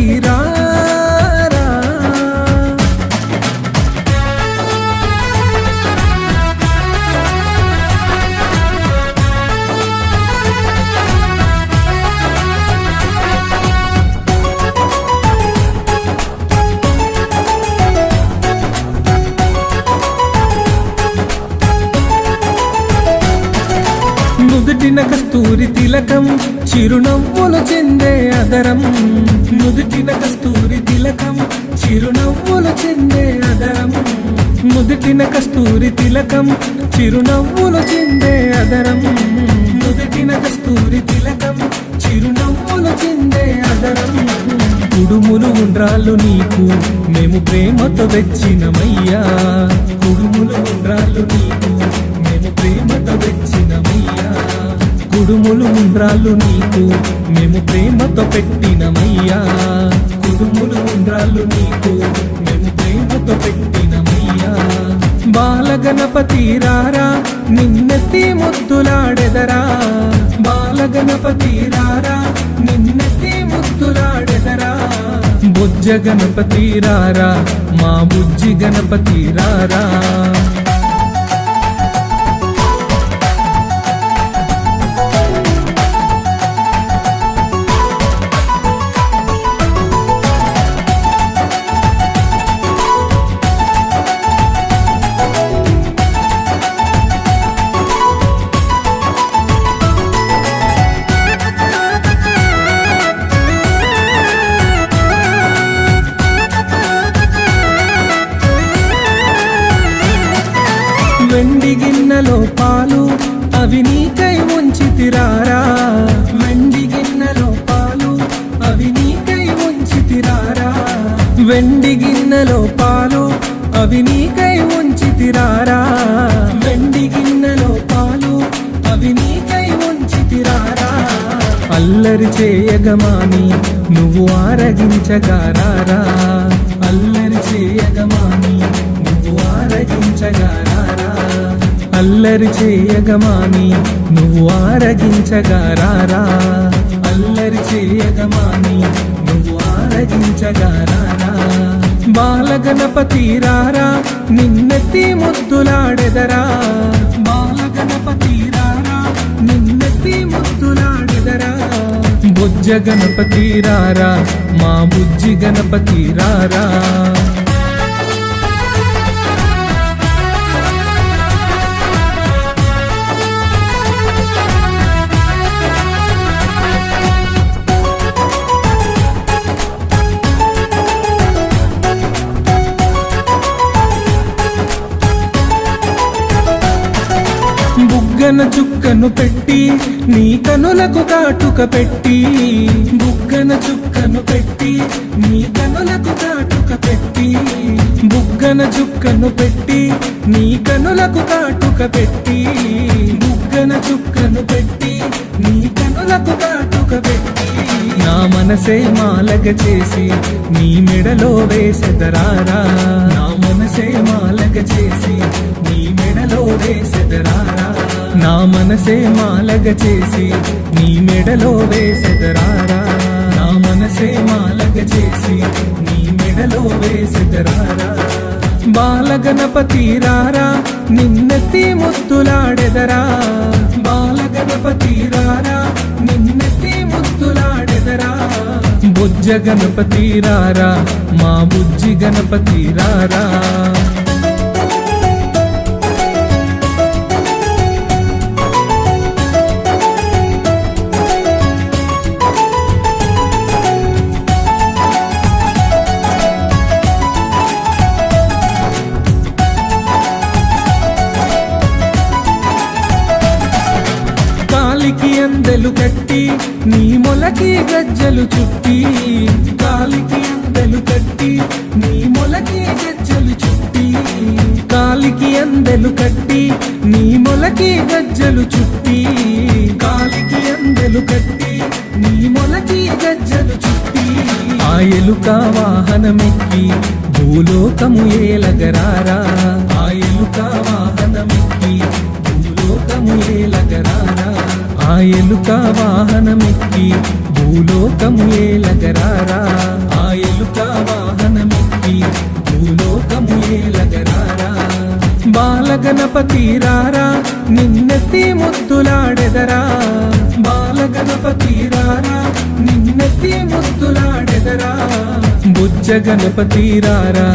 గణపతి నుదుటిన కస్తూరి తిలకం చిరునవ్వులు చెందే అదరం. నుదుటిన కస్తూరి తిలకం చిరునవ్వులు చెందే అదరం. నుదుటిన కస్తూరి తిలకం చిరునవ్వులు చెందే అదరం. నుదుటిన కస్తూరి తిలకం చిరునవ్వులు చెందే అదరం. కుడుములు ఉండ్రాళ్ళు నీకు మేము ప్రేమతో తెచ్చినమయ్యా. కుడుములు ఉండ్రాళ్ళు నీకు కుడుములు ఉండ్రాళ్ళు నీకు. మేము ప్రేమతో పెట్టినమయ్యా. కుడుములు ఉండ్రాళ్ళు నీకు. మేము ప్రేమతో పెట్టినమయ్యా. బాలగణపతి రారా నిన్నెత్తి ముద్దులాడెదరా. బాలగణపతి రారా నిన్నెత్తి ముద్దులాడెదరా. బుజ్జ గణపతి రారా మా బుజ్జి గణపతి రారా. గిన్నెలో పాలు అవి నీకై ఉంచి తిరారా వెండి గిన్నెలో పాలు అవి నీకై ఉంచి తిరారా వెండి గిన్నెలో పాలు అవి నీకై ఉంచి తిరారా వెండి గిన్నెలో పాలు అవి నీకై ఉంచి తిరారా అల్లరి చేయగమాని నువ్వు ఆరగించగారారా? అల్లరి చేయగమాని నువ్వు ఆరగించగారా? అల్లరి చేయగమాని నువ్వు ఆరగించగారారా అల్లరి చేయగమాని నువ్వు ఆరగించగారారా బాలగణపతి రారా నిన్నెత్తి ముద్దులాడెదరా. బాలగణపతి రారా నిన్నెత్తి ముద్దులాడెదరా. బుజ్జ గణపతి రారా మా బుజ్జి గణపతి రారా బుగ్గన చుక్కను పెట్టి నీ కనులకు కాటుక పెట్టి బుగ్గన చుక్కను పెట్టి నీ కనులకు కాటుక పెట్టి బుగ్గన చుక్కను పెట్టి నీ కనులకు కాటుక పెట్టి బుగ్గన చుక్కను పెట్టి నీ కనులకు కాటుక పెట్టి. నా మనసే మాలగ చేసి నీ మెడలో వేసెదరారా? నా మనసే మాలగ చేసి నీ మెడలో వేసెదరారా? నా మనసే మాలగ చేసి నీ మెడలో వేసెదరారా? నా మనసే మాలగ చేసి నీ మెడలో వేసెదరారా? బాలగణపతి రారా నిన్నెత్తి ముద్దులాడెదరా? బాలగణపతి రారా నిన్నెత్తి ముద్దులాడెదరా? బుజ్జ గణపతి రారా మా బుజ్జి గణపతి రారా? అందెలు కట్టి నీ మొలకి గజ్జలు చుట్టి కాలికి అందెలు కట్టి నీ మొలకి గజ్జలు చుట్టి కాలికి అందెలు కట్టి నీ మొలకి గజ్జలు చుట్టి కాలికి అందెలు కట్టి నీ మొలకి గజ్జలు చుట్టి. ఆ ఎలుక వాహనమెక్కి భూలోకము ఏలగరారా? ఆ ఎలుక వాహనమెక్కి ఎలుక వాహనమెక్కి భూలోకము ఏలగరారా? ఆ ఎలుక వాహనమెక్కి భూలోకము ఏలగరారా? బాలగణపతి రారా నిన్నెత్తి ముద్దులాడెదరా? బాలగణపతి రారా నిన్నెత్తి ముద్దులాడెదరా? బుజ్జ గణపతి రారా